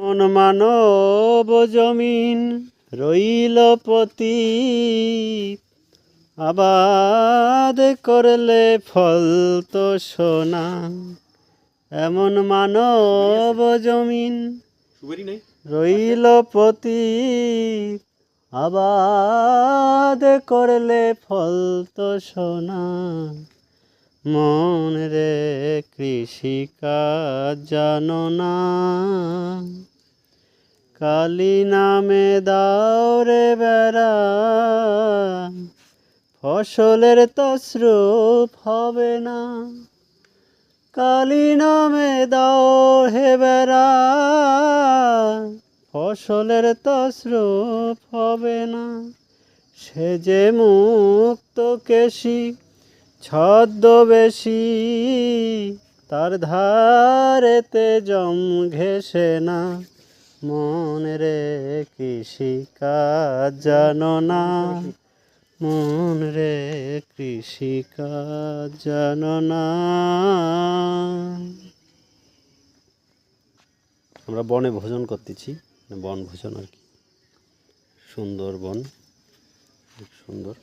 মন মানব জমিন রইল পতি আবাদ করলে ফল তো সোনা এমন মানব জমিন রইল পতি আবাদ করলে ফল তো সোনা মন রে কৃষিকাজ জানো না। কালী নামে দাও রে বেড়া। ফসলের তসরূপ হবে না। কালী নামে দাও হে বেড়া। ফসলের তসরূপ হবে না। সে যে মুক্ত কেশি ছদ্মবেশী তার ধারেতে জম ঘেসে না। মন রে কৃষিকাজ জানো না। মন রে কৃষিকাজ জানো না। আমরা বনে ভোজন করতেছি, বন ভোজন আর কি। সুন্দর বন খুব সুন্দর।